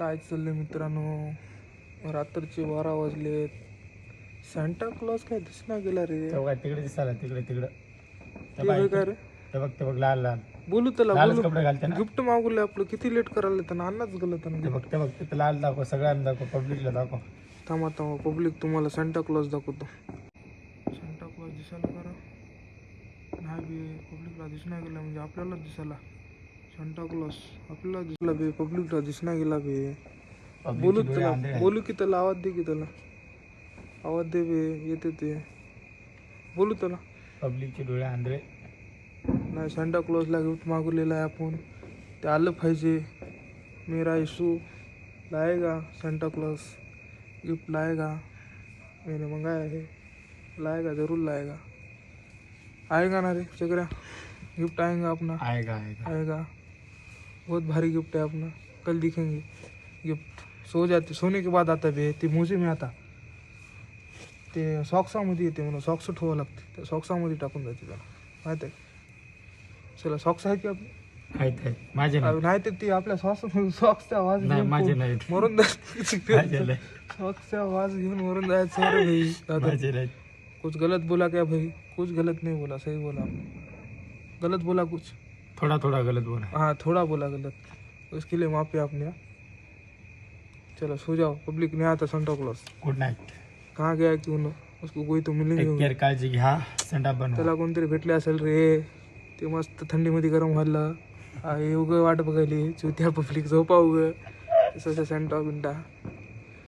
काय चाललंय मित्रांनो? रात्रीचे बारा वाजलेत. सॅन्टा क्लॉज काय दिसना गेला रे? तो काय तिकडे दिसायला तिकडे तिकडं. ते होय काय रे ते बघ ते बघ लाल लाल. बोलू त्याला लालच बोलू. कपडे घालते ना. गिफ्ट मागवलं आपलं किती लेट करायला त्यांना? अन्नाच गेलं ते त्यांना बघ ते बघ तिथं लाल दाखव सगळ्यांना दाखव पब्लिकला दाखव. थांबा थांबा पब्लिक तुम्हाला सॅन्टा क्लॉज दाखवतो. सॅन्टा क्लॉज दिसायला करा नाही बे पब्लिकला दिसना गेला म्हणजे आपल्याला दिसायला. सॅन्टा क्लॉज आपल्याला दिसला बे पब्लिकला दिसना गेला बे. बोलू त्याला. बोलू की त्याला आवाज दे की त्याला. आवाज दे बे येते ते. बोलू त्याला. पब्लिकचे डोळे आंधळे. नाही सॅन्टा क्लॉजला गिफ्ट मागवलेलं आहे आपण. ते आलं पाहिजे. मेरा इशू लाएगा सॅन्टा क्लॉज गिफ्ट लाएगा. मैंने मंगाया है लाएगा ज़रूर लाएगा. आएगा ना रे चकरा गिफ्ट आएगा अपना आहे का आहे का आएगा. बहुत भारी गिफ्ट है अपना। कल दिखेंगे। गिफ्ट सो जाते सोने के बाद आता बे ते मुझे में आता। ते सॉक्सामध्ये येते म्हणून सॉक्स ठेवावं लागते। त्या सॉक्सामध्ये टाकून जाते त्याला माहिती आहे चला सॉक्स आहेत की आपले आहेत आहेत माझे नाही. नाही तर ते आपल्या सॉक्स सॉक्सचा आवाज नाही घेऊन माझे नाहीत मरून माझे जायचं नाही सॉक्सचा आवाज घेऊन मरून जायचं. अरे भाई दादा माझे नाहीत कुछ गलत बोला क्या भाई? कुछ गलत नहीं बोला सही बोला आपने। गलत बोला कुछ। थोडा थोडा गलत बोला. हाँ थोड़ा बोला गलत. उसके लिए माफी आपने? चलो सो जाओ. पब्लिक नहीं आता सेंटा क्लॉज गुड नाईट कहाँ गया क्यों ना उसको कोई तो मिलेंगे टेक होंगे. केअर काळजी घ्या. सेंडा बनवा. त्याला कोणतरी भेटले असेल रे. ते मस्त थंडीमध्ये गरम व्हायला. उगं वाट बघायली. चुत्या पब्लिक झोपा उगं. तसं सेंटा बिंटा.